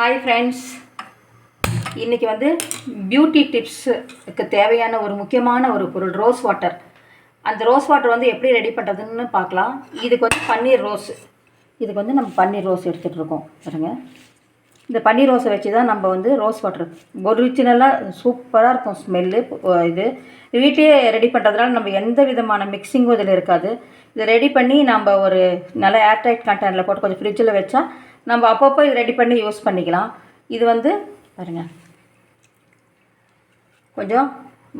Hi friends இன்றைக்கி வந்து beauty டிப்ஸுக்கு தேவையான ஒரு முக்கியமான ஒரு பொருள் ரோஸ் வாட்டர் அந்த ரோஸ் வாட்டர் வந்து எப்படி ரெடி பண்ணுறதுன்னு பார்க்கலாம். இதுக்கு வந்து பன்னீர் ரோஸ் இதுக்கு வந்து நம்ம பன்னீர் ரோஸ் எடுத்துகிட்டு இருக்கோம். பாருங்க. இந்த பன்னீர் ரோஸை வச்சு தான் நம்ம வந்து ரோஸ் வாட்டர் ஒரிஜினலாக சூப்பராக இருக்கும் ஸ்மெல்லு இது. வீட்டிலே ரெடி பண்ணுறதுனால நம்ம எந்த விதமான மிக்சிங்கும் இதில் இருக்காது. இதை ரெடி பண்ணி நம்ம ஒரு நல்ல ஏர்டைட் கண்டெய்னரில் போட்டு கொஞ்சம் ஃப்ரிட்ஜில் வச்சா நம்ம அப்பப்போ இது ரெடி பண்ணி யூஸ் பண்ணிக்கலாம். இது வந்து பாருங்கள் கொஞ்சம்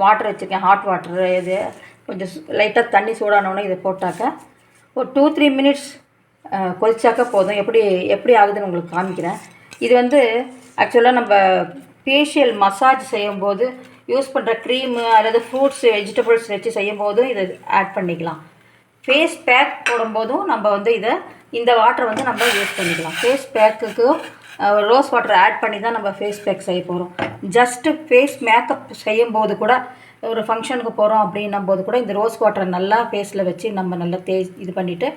வாட்டர் வச்சுருக்கேன். ஹாட் வாட்டர் இது. கொஞ்சம் லைட்டாக தண்ணி சூடானோடனே இதை போட்டாக்க ஒரு டூ த்ரீ மினிட்ஸ் கொதிச்சாக்க போதும். எப்படி எப்படி ஆகுதுன்னு உங்களுக்கு காமிக்கிறேன். இது வந்து ஆக்சுவலாக நம்ம ஃபேஷியல் மசாஜ் செய்யும்போது யூஸ் பண்ணுற க்ரீமு அல்லது ஃப்ரூட்ஸ் வெஜிடபிள்ஸ் வச்சு செய்யும்போதும் இதை ஆட் பண்ணிக்கலாம். ஃபேஸ் பேக் போடும்போதும் நம்ம வந்து இதை இந்த வாட்டரை வந்து நம்ம யூஸ் பண்ணிக்கலாம். ஃபேஸ் பேக்குக்கு ரோஸ் வாட்டர் ஆட் பண்ணி தான் நம்ம ஃபேஸ் பேக் செய்ய போகிறோம் ஜஸ்ட்டு ஃபேஸ் மேக்கப் செய்யும்போது கூட ஒரு ஃபங்க்ஷனுக்கு போகிறோம் அப்படின்னும் போது கூட இந்த ரோஸ் வாட்டரை நல்லா ஃபேஸில் வச்சு நம்ம நல்லா தே இது பண்ணிவிட்டு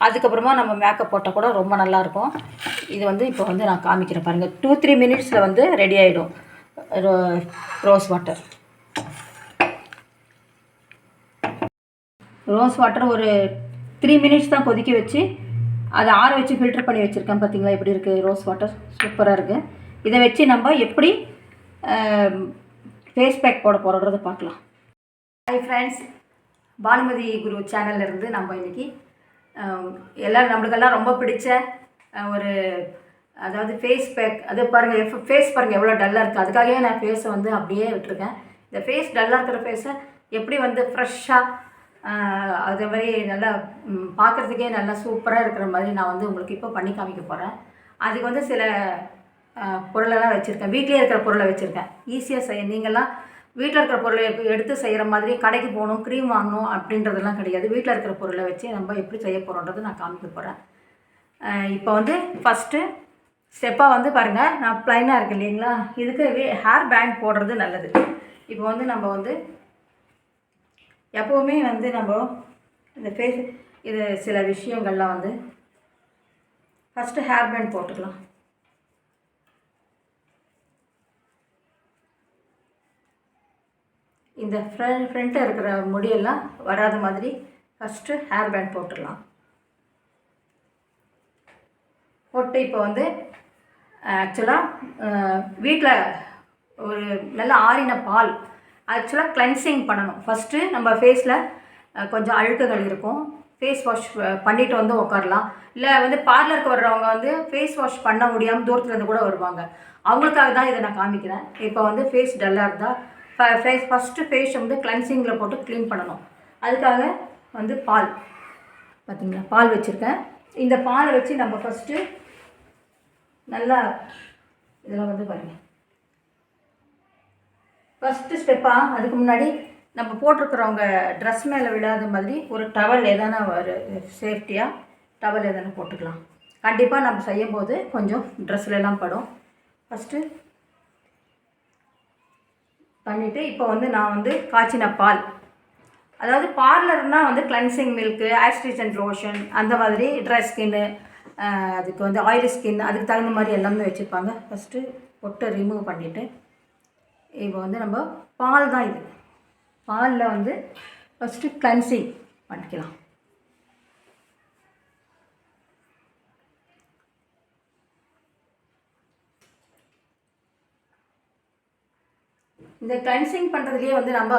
அதுக்கப்புறமா நம்ம மேக்கப் போட்டால் கூட ரொம்ப நல்லாயிருக்கும் இது வந்து இப்போ வந்து நான் காமிக்கிறேன் பாருங்கள் டூ த்ரீ மினிட்ஸில் வந்து ரெடி ஆகிடும் ரோஸ் வாட்டர் ரோஸ் வாட்டர் ஒரு த்ரீ மினிட்ஸ் தான் கொதிக்க வச்சு அதை ஆற வச்சு ஃபில்டர் பண்ணி வச்சுருக்கேன் பார்த்தீங்களா எப்படி இருக்குது ரோஸ் வாட்டர் சூப்பராக இருக்குது இதை வச்சு நம்ம எப்படி ஃபேஸ் பேக் போட போகிறோன்றதை பார்க்கலாம். ஹாய் ஃப்ரெண்ட்ஸ் பானுமதி குரு சேனல்லேருந்து நம்ம இன்றைக்கி எல்லோரும் நம்மளுக்கெல்லாம் ரொம்ப பிடிச்ச ஒரு அதாவது ஃபேஸ் பேக் அது பாருங்கள் ஃபேஸ் பாருங்கள் எவ்வளோ டல்லாக இருக்குது அதுக்காகவே நான் ஃபேஸை வந்து அப்படியே விட்டுருக்கேன். இந்த ஃபேஸ் டல்லாக இருக்கிற ஃபேஸை எப்படி வந்து ஃப்ரெஷ்ஷாக அதே மாதிரி நல்லா பார்க்குறதுக்கே பார்க்கறதுக்கே நல்லா சூப்பராக இருக்கிற மாதிரி நான் வந்து உங்களுக்கு இப்போ பண்ணி காமிக்க போகிறேன் அதுக்கு வந்து சில பொருளெல்லாம் வச்சுருக்கேன். வீட்டிலே இருக்கிற பொருளை வச்சுருக்கேன். ஈஸியாக செய்ய நீங்கள்லாம் வீட்டில் இருக்கிற பொருளை எடுத்து செய்கிற மாதிரி கடைக்கு போகணும் க்ரீம் வாங்கணும் அப்படின்றதெல்லாம் கிடையாது. வீட்டில் இருக்கிற பொருளை வச்சு நம்ம எப்படி செய்ய போகிறோன்றது நான் காமிக்க போகிறேன் இப்போ வந்து ஃபஸ்ட்டு ஸ்டெப்பாக வந்து பாருங்கள் நான் ப்ளைனாக இருக்கேன் இல்லைங்களா? இதுக்கு ஹேர் பேண்ட் போடுறது நல்லது. இப்போ வந்து நம்ம வந்து எப்போவுமே வந்து நம்ம இந்த ஃபேஸ் இது சில விஷயங்கள்லாம் வந்து ஃபஸ்ட்டு ஹேர் பேண்ட் போட்டுக்கலாம். இந்த ஃப்ரண்ட் ஃப்ரண்ட்டில் இருக்கிற முடியெல்லாம் வராத மாதிரி ஃபஸ்ட்டு ஹேர் பேண்ட் போட்டுடலாம் போட்டு இப்போ வந்து ஆக்சுவலாக வீட்டில் ஒரு நல்ல ஆறின பால் ஆக்சுவலாக கிளென்சிங் பண்ணணும். ஃபஸ்ட்டு நம்ம ஃபேஸில் கொஞ்சம் அழுக்குகள் இருக்கும். ஃபேஸ் வாஷ் பண்ணிட்டு வந்து உட்காரலாம் இல்லை வந்து பார்லருக்கு வர்றவங்க வந்து ஃபேஸ் வாஷ் பண்ண முடியாமல் தூரத்துலேருந்து கூட வருவாங்க. அவங்களுக்காக தான் இதை நான் காமிக்கிறேன். இப்போ வந்து ஃபேஸ் டல்லாக இருந்தால் ஃபேஸ் ஃபஸ்ட்டு ஃபேஸை வந்து கிளென்சிங்கில் போட்டு க்ளீன் பண்ணணும். அதுக்காக வந்து பால். பார்த்திங்களா பால் வச்சுருக்கேன். இந்த பாலை வச்சு நம்ம ஃபஸ்ட்டு நல்லா இதெல்லாம் வந்து பாருங்க. ஃபஸ்ட்டு ஸ்டெப்பாக அதுக்கு முன்னாடி நம்ம போட்டிருக்கிறவங்க ட்ரெஸ் மேலே விழாத மாதிரி ஒரு டவல் எதனா ஒரு சேஃப்டியாக டவல் எதனா போட்டுக்கலாம். கண்டிப்பாக நம்ம செய்யும்போது கொஞ்சம் ட்ரெஸ்ல படும். ஃபஸ்ட்டு பண்ணிவிட்டு இப்போ வந்து நான் வந்து காய்ச்சின பால். அதாவது பார்லர்னால் வந்து கிளென்சிங் மில்க்கு ஆக்சிடென்ட் லோஷன் அந்த மாதிரி ட்ரை ஸ்கின்னு அதுக்கு வந்து ஆயிலி ஸ்கின் அதுக்கு தகுந்த மாதிரி எல்லாமே வச்சுருப்பாங்க. ஃபஸ்ட்டு பொட்டை ரிமூவ் பண்ணிவிட்டு இப்போ வந்து நம்ம பால் தான் இது. பாலில் வந்து ஃபஸ்ட்டு கிளன்சிங் பண்ணிக்கலாம். இந்த கிளன்சிங் பண்ணுறதுலேயே வந்து நம்ம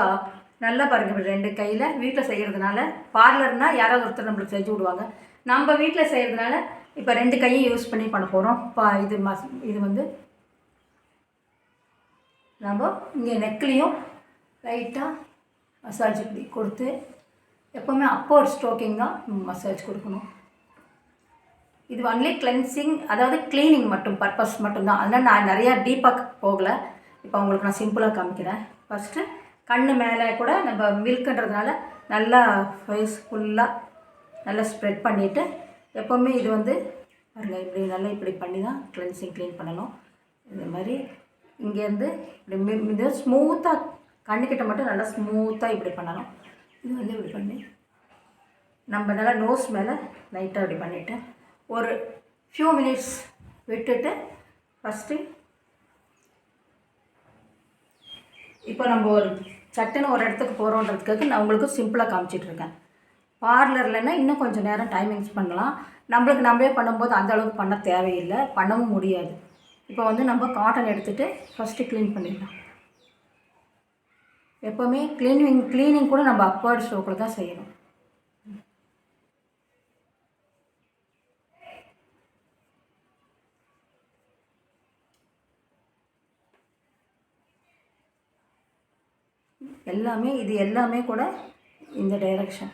நல்லா பாருங்க ரெண்டு கையில் வீட்டில் செய்கிறதுனால பார்லர்னால் யாராவது ஒருத்தர் நம்மளுக்கு செஞ்சு விடுவாங்க. நம்ம வீட்டில் செய்கிறதுனால இப்போ ரெண்டு கையும் யூஸ் பண்ணி பண்ண போகிறோம் இப்போ இது மஸ் இது வந்து நம்ம இங்கே நெக்லேயும் லைட்டாக மசாஜ் இப்படி கொடுத்து எப்போவுமே அப்போர் ஸ்ட்ரோக்கிங் தான் மசாஜ் கொடுக்கணும். இது ஒன்லி கிளென்சிங் அதாவது க்ளீனிங் மட்டும் பர்பஸ் மட்டும்தான். அதனால் நான் நிறையா டீப்பாக போகலை. இப்போ உங்களுக்கு நான் சிம்பிளாக காமிக்கிறேன். ஃபஸ்ட்டு கண்ணு மேலே கூட நம்ம மில்க்குன்றதுனால நல்லா ஃபேஸ் ஃபுல்லாக நல்லா ஸ்ப்ரெட் பண்ணிவிட்டு எப்போவுமே இது வந்து பாருங்கள் இப்படி நல்லா இப்படி பண்ணி தான் கிளென்சிங் க்ளீன் பண்ணணும். இந்த மாதிரி இங்கேருந்து இப்படி மி- ஸ்மூத்தாக கண்ணுக்கிட்ட மட்டும் நல்லா ஸ்மூத்தாக இப்படி பண்ணணும். இது வந்து இப்படி பண்ணி நம்ம நல்லா நோஸ் மேலே லைட்டாக இப்படி பண்ணிவிட்டு ஒரு ஃபியூ மினிட்ஸ் விட்டுட்டு ஃபஸ்ட்டு இப்போ நம்ம ஒரு சட்டுன்னு ஒரு இடத்துக்கு போகிறோன்றதுக்காக நான் உங்களுக்கு சிம்பிளாக காமிச்சிட்ருக்கேன் பார்லர்லன்னா இன்னும் கொஞ்சம் நேரம் டைமிங்ஸ் பண்ணலாம். நம்மளுக்கு நம்மளே பண்ணும்போது அந்த அளவுக்கு பண்ண தேவையில்லை. பண்ணவும் முடியாது. இப்போ வந்து நம்ம காட்டன் எடுத்துகிட்டு ஃபஸ்ட்டு க்ளீன் பண்ணிடலாம். எப்போவுமே க்ளீனிங் க்ளீனிங் கூட நம்ம அப்பர்ட் ஸ்ட்ரோக்கில் தான் செய்யணும். எல்லாமே இது எல்லாமே கூட இந்த டைரக்ஷன்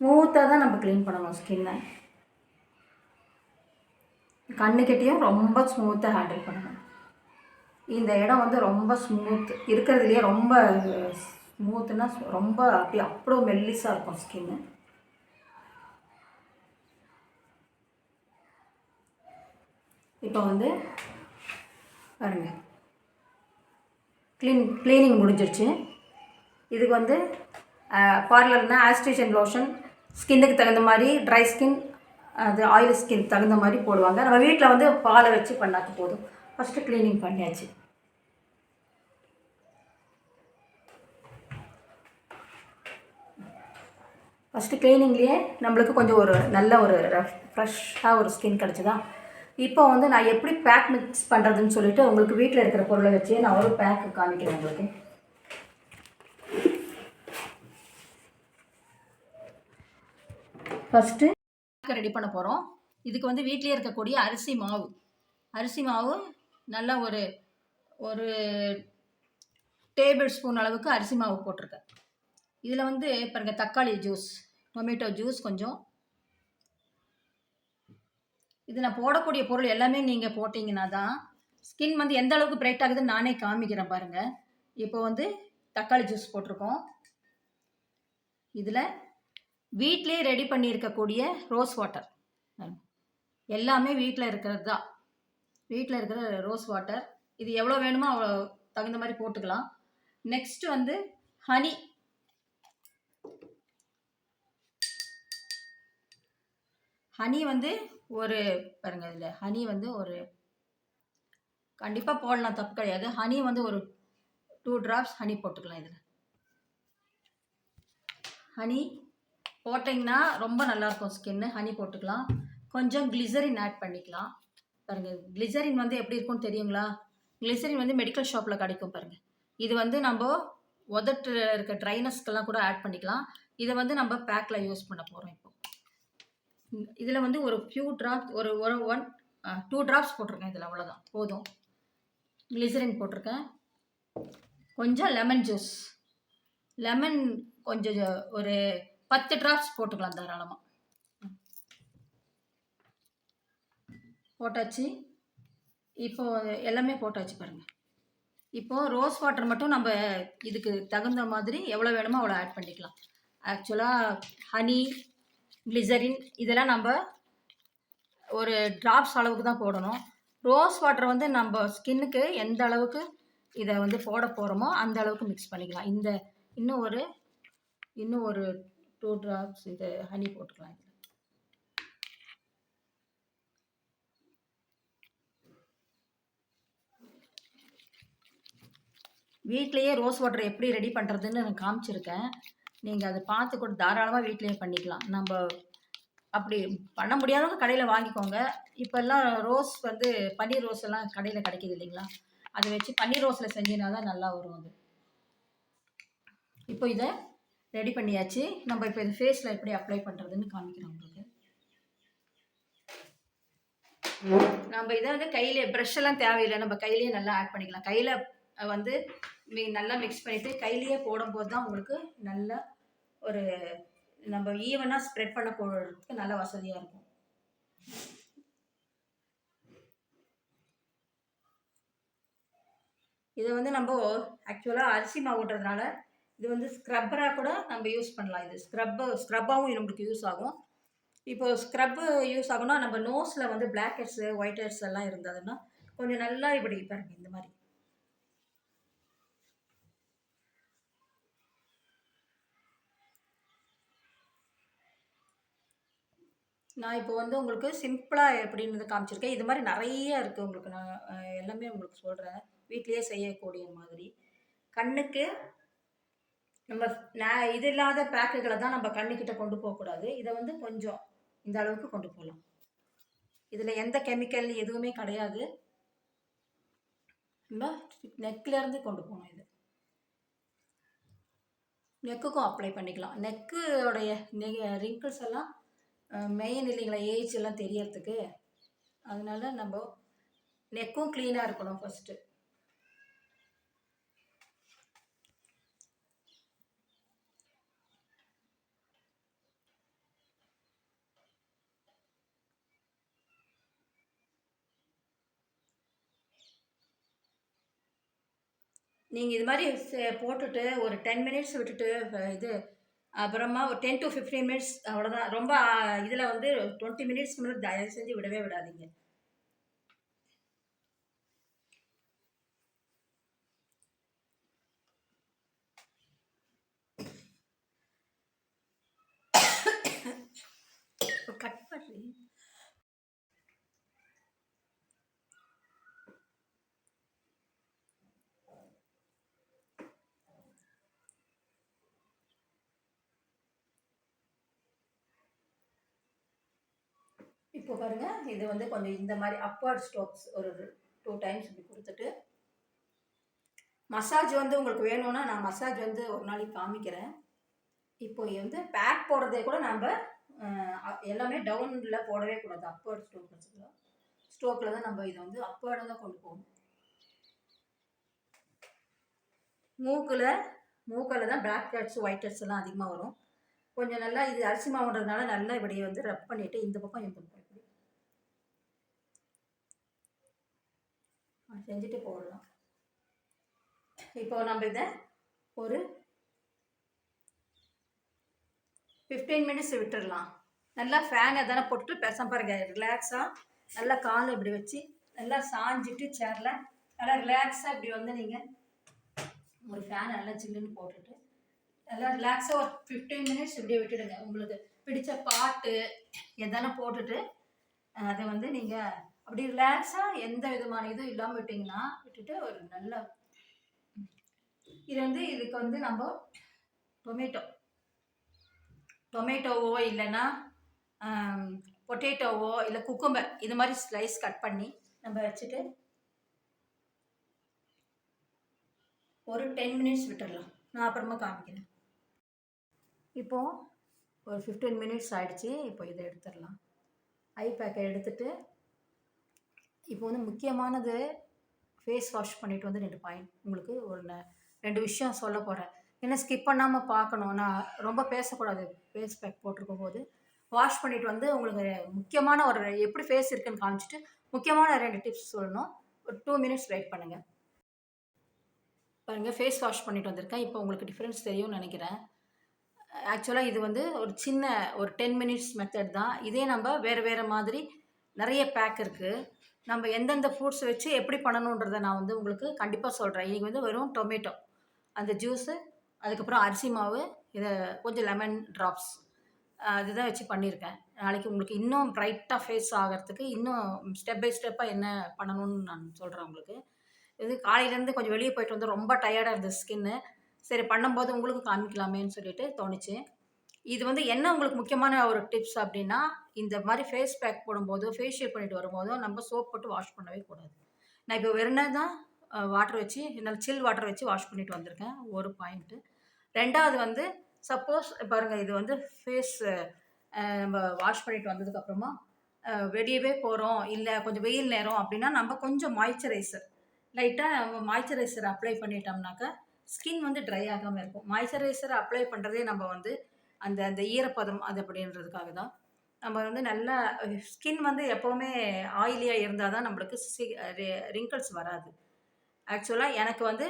ஸ்மூத்தாக தான் நம்ம க்ளீன் பண்ணணும் ஸ்கின்னை கண்ணுக்கிட்டேயும் ரொம்ப ஸ்மூத்தாக ஹேண்டில் பண்ணணும் இந்த இடம் வந்து ரொம்ப ஸ்மூத் இருக்கிறதுலையே ரொம்ப ஸ்மூத்துனா ரொம்ப அப்படியே அவ்வளோ மெல்லிஸாக இருக்கும் ஸ்கின்னு இப்போ வந்து பாருங்க. க்ளீன் க்ளீனிங் முடிஞ்சிருச்சு. இதுக்கு வந்து பார்லர்னால் ஆஸ்ட்ரேஷன் லோஷன் ஸ்கின்னுக்கு தகுந்த மாதிரி ட்ரை ஸ்கின் அது ஆயில் ஸ்கின் தகுந்த மாதிரி போடுவாங்க. நம்ம வீட்டில் வந்து பாலை வச்சு பண்ணாக்க போதும். ஃபஸ்ட்டு க்ளீனிங் பண்ணியாச்சு. ஃபஸ்ட்டு க்ளீனிங்லேயே நம்மளுக்கு கொஞ்சம் ஒரு நல்ல ஒரு ஃப்ரெஷ்ஷாக ஒரு ஸ்கின் கிடச்சிதா? இப்போ வந்து நான் எப்படி பேக் மிக்ஸ் பண்ணுறதுன்னு சொல்லிட்டு உங்களுக்கு வீட்டில் இருக்கிற பொருளை வச்சு நான் ஒரு பேக்கு காமிக்கிறேன் உங்களுக்கு. ஃபஸ்ட்டு ரெடி பண்ண போகிறோம் இதுக்கு வந்து வீட்டிலே இருக்கக்கூடிய அரிசி மாவு. அரிசி மாவு நல்லா ஒரு ஒரு டேபிள் ஸ்பூன் அளவுக்கு அரிசி மாவு போட்டிருக்கேன். இதில் வந்து பாருங்க தக்காளி ஜூஸ் டொமேட்டோ ஜூஸ் கொஞ்சம். இது நான் போடக்கூடிய பொருள் எல்லாமே நீங்கள் போட்டிங்கன்னா தான் ஸ்கின் வந்து எந்த அளவுக்கு பிரைட் ஆகுதுன்னு நானே காமிக்கிறேன் பாருங்கள் இப்போ வந்து தக்காளி ஜூஸ் போட்டிருக்கோம். இதில் வீட்டிலே ரெடி பண்ணியிருக்கக்கூடிய ரோஸ் வாட்டர் எல்லாமே வீட்டில் இருக்கிறது தான். வீட்டில் இருக்கிற ரோஸ் வாட்டர் இது எவ்வளோ வேணுமோ அவ்வளோ தகுந்த மாதிரி போட்டுக்கலாம். நெக்ஸ்ட் வந்து ஹனி ஹனி வந்து ஒரு பாருங்க இதில் ஹனி வந்து ஒரு கண்டிப்பாக போடலாம் தப்பு கிடையாது. ஹனி வந்து ஒரு டூ ட்ராப்ஸ் ஹனி போட்டுக்கலாம் இதில். ஹனி போட்டிங்கன்னா ரொம்ப நல்லாயிருக்கும் ஸ்கின்னு. ஹனி போட்டுக்கலாம். கொஞ்சம் கிளிசரின் ஆட் பண்ணிக்கலாம். பாருங்கள் கிளிசரின் வந்து எப்படி இருக்கும்னு தெரியுங்களா? கிளிசரின் வந்து மெடிக்கல் ஷாப்பில் கிடைக்கும் பாருங்கள் இது வந்து நம்ம உதட்டு இருக்க ட்ரைனஸ்க்கெல்லாம் கூட ஆட் பண்ணிக்கலாம். இதை வந்து நம்ம பேக்கில் யூஸ் பண்ண போகிறோம் இப்போ. இதில் வந்து ஒரு ஃபியூ ட்ராப்ஸ் ஒரு ஒரு ஒன் டூ ட்ராப்ஸ் போட்டிருக்கேன் இதில் அவ்வளோதான் போதும். கிளிசரின் போட்டிருக்கேன். கொஞ்சம் லெமன் ஜூஸ் லெமன் கொஞ்சம் ஒரு பத்து ட்ராப்ஸ் போட்டுக்கலாம் தாராளமாக போட்டாச்சு. இப்போ எல்லாமே போட்டாச்சு பாருங்கள் இப்போது ரோஸ் வாட்டர் மட்டும் நம்ம இதுக்கு தகுந்த மாதிரி எவ்வளோ வேணுமோ அவ்வளோ ஆட் பண்ணிக்கலாம். ஆக்சுவலாக ஹனி கிளிசரின் இதெல்லாம் நம்ம ஒரு ட்ராப்ஸ் அளவுக்கு தான் போடணும். ரோஸ் வாட்டர் வந்து நம்ம ஸ்கின்னுக்கு எந்த அளவுக்கு இதை வந்து போட போகிறோமோ அந்த அளவுக்கு மிக்ஸ் பண்ணிக்கலாம். இந்த இன்னும் ஒரு இன்னும் ஒரு டூ ட்ராப்ஸ் இது ஹனி போட்டுக்கலாம் இதில். வீட்லேயே ரோஸ் வாட்டர் எப்படி ரெடி பண்ணுறதுன்னு நான் காமிச்சிருக்கேன். நீங்கள் அதை பார்த்து கூட தாராளமாக வீட்லேயே பண்ணிக்கலாம். நம்ம அப்படி பண்ண முடியாதவங்க கடையில் வாங்கிக்கோங்க. இப்போல்லாம் ரோஸ் வந்து பன்னீர் ரோஸ் எல்லாம் கடையில் கிடைக்கிது இல்லைங்களா? அதை வச்சு பன்னீர் ரோஸில் செஞ்சினா தான் நல்லா வரும் அது. இப்போ இதை ரெடி பண்ணியாச்சு. நம்ம இப்போ இது ஃபேஸில் எப்படி அப்ளை பண்ணுறதுன்னு காமிக்கிறோம் உங்களுக்கு. நம்ம இதை வந்து கையிலே ப்ரெஷ்ஷெல்லாம் எல்லாம் தேவையில்லை. நம்ம கையிலேயே நல்லா ஆட் பண்ணிக்கலாம். கையில் வந்து நல்லா மிக்ஸ் பண்ணிவிட்டு கையிலேயே போடும்போது தான் உங்களுக்கு நல்ல ஒரு நம்ம ஈவனாக ஸ்ப்ரெட் பண்ண போடுறதுக்கு நல்ல வசதியாக இருக்கும். இதை வந்து நம்ம ஆக்சுவலாக அரிசி மாவுன்றதுனால இது வந்து ஸ்க்ரப்பராக கூட நம்ம யூஸ் பண்ணலாம். இது ஸ்க்ரப்பு ஸ்க்ரப்பாகவும் நம்மளுக்கு யூஸ் ஆகும். இப்போ ஸ்க்ரப்பு யூஸ் ஆகும்னா நம்ம நோஸில் வந்து பிளாக் ஹெட்ஸு ஒயிட் ஹெட்ஸ் எல்லாம் இருந்ததுன்னா கொஞ்சம் நல்லா இப்படி பாருங்க இந்த மாதிரி. நான் இப்போ வந்து உங்களுக்கு சிம்பிளாக எப்படின்னு காமிச்சிருக்கேன். இது மாதிரி நிறைய இருக்குது உங்களுக்கு நான் எல்லாமே உங்களுக்கு சொல்கிறேன் வீட்லேயே செய்யக்கூடிய மாதிரி. கண்ணுக்கு நம்ம நான் இது இல்லாத பேக்குகளை தான் நம்ம கண்ணுக்கிட்ட கொண்டு போகக்கூடாது. இதை வந்து கொஞ்சம் இந்த அளவுக்கு கொண்டு போகலாம். இதில் எந்த கெமிக்கல் எதுவுமே கிடையாது. நம்ம நெக்லேருந்து கொண்டு போகணும் இது. நெக்குக்கும் அப்ளை பண்ணிக்கலாம். நெக்குடைய ரிங்கிள்ஸ் எல்லாம் மெயின் இல்லைங்களா ஏஜ் எல்லாம் தெரியறதுக்கு. அதனால நம்ம நெக்கும் க்ளீனாக இருக்கணும் ஃபஸ்ட்டு நீங்கள் இது மாதிரி போட்டுட்டு ஒரு டென் மினிட்ஸ் விட்டுட்டு இது அப்புறமா ஒரு டென் டு ஃபிஃப்டீன் மினிட்ஸ் அவ்வளோதான் ரொம்ப இதில் வந்து டுவெண்ட்டி மினிட்ஸ்க்கு முன்னாடி தயவு செஞ்சு விடவே விடாதீங்க கட் பண்ணி இப்போ பாருங்க இது வந்து கொஞ்சம் இந்த மாதிரி அப்வர்ட் ஸ்ட்ரோக்ஸ் ஒரு டூ டைம்ஸ் இப்படி கொடுத்துட்டு மசாஜ் வந்து உங்களுக்கு வேணும்னா நான் மசாஜ் வந்து ஒரு நாளைக்கு காமிக்கிறேன். இப்போ வந்து பேக் போடுறதே கூட நம்ம எல்லாமே டவுனில் போடவே கூடாது அப்வர்ட் ஸ்ட்ரோக் வச்சுக்கலாம் ஸ்ட்ரோக்கில் தான் நம்ம இதை வந்து அப்வர்டாக தான் கொண்டு போகணும். மூக்கில் மூக்கில் தான் பிளாக் ஹெட்ஸ் ஒயிட் ஹெட்ஸ் எல்லாம் அதிகமாக வரும். கொஞ்சம் நல்லா இது அரிசி மாவுன்றதுனால நல்லா இப்படி வந்து ரப் பண்ணிவிட்டு இந்த பக்கம் இந்த பக்கம் இப்படி ஆ, செஞ்சுட்டு போடலாம் இப்போ நம்ம இதை ஒரு ஃபிஃப்டீன் மினிட்ஸ் விட்டுடலாம் நல்லா ஃபேன் தானே போட்டு பேசாம பாருங்க ரிலாக்ஸாக நல்லா காலை இப்படி வச்சு நல்லா சாஞ்சிட்டு சேரில் நல்லா ரிலாக்ஸாக இப்படி வந்து நீங்கள் ஒரு ஃபேன் நல்லா சில்லுன்னு போட்டுட்டு நல்லா ரிலாக்ஸாக ஒரு ஃபிஃப்டீன் மினிட்ஸ் இப்படியே விட்டுடுங்க. உங்களுக்கு பிடிச்ச பாட்டு எதனா போட்டுட்டு அதை வந்து நீங்கள் அப்படி ரிலாக்ஸாக எந்த விதமான இதுவும் இல்லாமல் விட்டிங்கன்னா விட்டுட்டு ஒரு நல்ல இது வந்து இதுக்கு வந்து நம்ம டொமேட்டோ டொமேட்டோவோ இல்லைன்னா பொட்டேட்டோவோ இல்லை குக்கும்பர் இது மாதிரி ஸ்லைஸ் கட் பண்ணி நம்ம வச்சுட்டு ஒரு டென் மினிட்ஸ் விட்டுடலாம். நான் அப்புறமா காமிக்கிறேன். இப்போது ஒரு ஃபிஃப்டீன் மினிட்ஸ் ஆகிடுச்சி இப்போ இதை எடுத்துடலாம். ஐ பேக்கை எடுத்துகிட்டு இப்போ வந்து முக்கியமானது ஃபேஸ் வாஷ் பண்ணிட்டு வந்து ரெண்டு பாயிண்ட் உங்களுக்கு ஒரு ரெண்டு விஷயம் சொல்ல போகிறேன் ஏன்னா ஸ்கிப் பண்ணாமல் பார்க்கணும். நான் ரொம்ப பேசக்கூடாது. ஃபேஸ் பேக் போட்டிருக்கும் போது. வாஷ் பண்ணிட்டு வந்து உங்களுக்கு முக்கியமான ஒரு எப்படி ஃபேஸ் இருக்குன்னு காமிச்சிட்டு முக்கியமான ரெண்டு டிப்ஸ் சொல்லணும். ஒரு டூ மினிட்ஸ் வெயிட் பண்ணுங்கள் பாருங்கள் ஃபேஸ் வாஷ் பண்ணிட்டு வந்திருக்கேன். இப்போ உங்களுக்கு டிஃப்ரென்ஸ் தெரியும்னு நினைக்கிறேன். ஆக்சுவலாக இது வந்து ஒரு சின்ன ஒரு டென் மினிட்ஸ் மெத்தட் தான். இதே நம்ம வேறு வேறு மாதிரி நிறைய பேக் இருக்குது நம்ம எந்தெந்த ஃப்ரூட்ஸ் வச்சு எப்படி பண்ணணுன்றதை நான் வந்து உங்களுக்கு கண்டிப்பாக சொல்கிறேன் இன்றைக்கி வந்து வெறும் டொமேட்டோ அந்த ஜூஸு அதுக்கப்புறம் அரிசி மாவு இதை கொஞ்சம் லெமன் ட்ராப்ஸ் அதுதான் வச்சு பண்ணியிருக்கேன். நாளைக்கு உங்களுக்கு இன்னும் ப்ரைட்டாக ஃபேஸ் ஆகிறதுக்கு இன்னும் ஸ்டெப் பை ஸ்டெப்பாக என்ன பண்ணணும்னு நான் சொல்கிறேன் உங்களுக்கு. இது காலையிலேருந்து கொஞ்சம் வெளியே போயிட்டு வந்து ரொம்ப டயர்டாக இருந்தது ஸ்கின்னு சரி பண்ணும்போது உங்களுக்கு காமிக்கலாமேன்னு சொல்லிட்டு தோணுச்சு. இது வந்து என்ன உங்களுக்கு முக்கியமான ஒரு டிப்ஸ் அப்படின்னா இந்த மாதிரி ஃபேஸ் பேக் போடும்போது ஃபேஷியல் பண்ணிட்டு வரும்போதோ நம்ம சோப் போட்டு வாஷ் பண்ணவே கூடாது. நான் இப்போ வெறும் தான் வாட்டர் வச்சு என்னால் சில் வாட்டர் வச்சு வாஷ் பண்ணிட்டு வந்திருக்கேன். ஒரு பாயிண்ட்டு ரெண்டாவது வந்து சப்போஸ் பாருங்கள் இது வந்து ஃபேஸ் நம்ம வாஷ் பண்ணிட்டு வந்ததுக்கப்புறமா வெளியவே போகிறோம் இல்லை கொஞ்சம் வெயில் நேரம் அப்படின்னா நம்ம கொஞ்சம் மாய்ச்சரைசர் லைட்டாக நம்ம மாய்ச்சரைசர் அப்ளை பண்ணிட்டோம்னாக்கா ஸ்கின் வந்து ட்ரை ஆகாமல் இருக்கும். மாய்ச்சரைசர் அப்ளை பண்ணுறதே நம்ம வந்து அந்த அந்த ஈரப்பதம் அது அப்படின்றதுக்காக தான். நம்ம வந்து நல்லா ஸ்கின் வந்து எப்போவுமே ஆயிலியாக இருந்தால் தான் நம்மளுக்கு ரிங்கிள்ஸ் வராது. ஆக்சுவலாக எனக்கு வந்து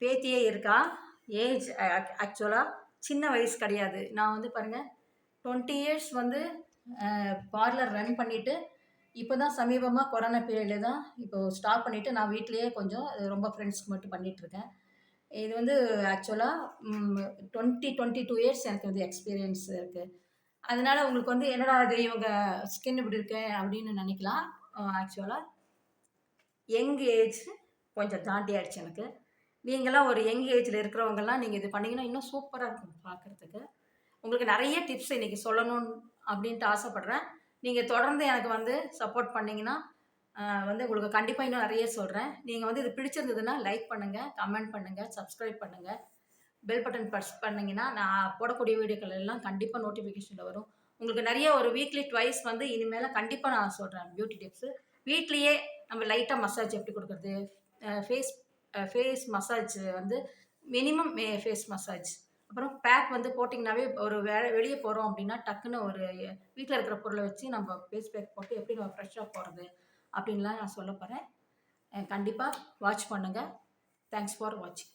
பேத்தியே இருக்கா? ஏஜ் ஆக்சுவலாக சின்ன வயசு கிடையாது. நான் வந்து பாருங்கள் டுவெண்ட்டி இயர்ஸ் வந்து பார்லர் ரன் பண்ணிவிட்டு இப்போ தான் சமீபமாக கொரோனா பீரியடில் தான் இப்போ ஸ்டாப் பண்ணிவிட்டு நான் வீட்லேயே கொஞ்சம் ரொம்ப ஃப்ரெண்ட்ஸ்க்கு மட்டும் பண்ணிகிட்ருக்கேன் இது வந்து ஆக்சுவலாக டுவெண்ட்டி டுவெண்ட்டி டூ இயர்ஸ் எனக்கு வந்து எக்ஸ்பீரியன்ஸ் இருக்குது அதனால் உங்களுக்கு வந்து என்னடா இது இவங்க ஸ்கின் இப்படி இருக்கு அப்படின்னு நினைக்கலாம். ஆக்சுவலாக யங் ஏஜ் கொஞ்சம் தாண்டி ஆயிடுச்சு எனக்கு. நீங்களாம் ஒரு யங் ஏஜில் இருக்கிறவங்கலாம் நீங்கள் இது பண்ணிங்கன்னா இன்னும் சூப்பராக இருக்கும் பார்க்குறதுக்கு உங்களுக்கு நிறைய டிப்ஸ் இன்றைக்கி சொல்லணும் அப்படின்ட்டு ஆசைப்பட்றேன். நீங்கள் தொடர்ந்து எனக்கு வந்து சப்போர்ட் பண்ணிங்கன்னா வந்து உங்களுக்கு கண்டிப்பாக இன்னும் நிறைய சொல்கிறேன் நீங்கள் வந்து இது பிடிச்சிருந்ததுன்னா லைக் பண்ணுங்கள் கமெண்ட் பண்ணுங்கள் சப்ஸ்கிரைப் பண்ணுங்கள் பெல் பட்டன் ப்ரெஸ் பண்ணிங்கன்னா நான் போடக்கூடிய வீடியோக்கள் எல்லாம் கண்டிப்பாக நோட்டிஃபிகேஷனில் வரும். உங்களுக்கு நிறைய ஒரு வீக்லி ட்வைஸ் வந்து இனிமேல் கண்டிப்பாக நான் சொல்கிறேன் பியூட்டி டிப்ஸு வீட்லேயே நம்ம லைட்டாக மசாஜ் எப்படி கொடுக்குறது? ஃபேஸ் ஃபேஸ் மசாஜ் வந்து மினிமம் ஃபேஸ் மசாஜ் அப்புறம் பேக் வந்து போட்டிங்கனாவே ஒரு வே வெளியே போகிறோம் அப்படின்னா டக்குன்னு ஒரு வீட்டில் இருக்கிற பொருளை வச்சு நம்ம ஃபேஸ் பேக் போட்டு எப்படி நம்ம ஃப்ரெஷ்ஷாக போகிறது அப்படின்லாம் நான் சொல்ல போகிறேன் கண்டிப்பாக வாட்ச் பண்ணுங்கள் தேங்க்ஸ் ஃபார் வாட்சிங்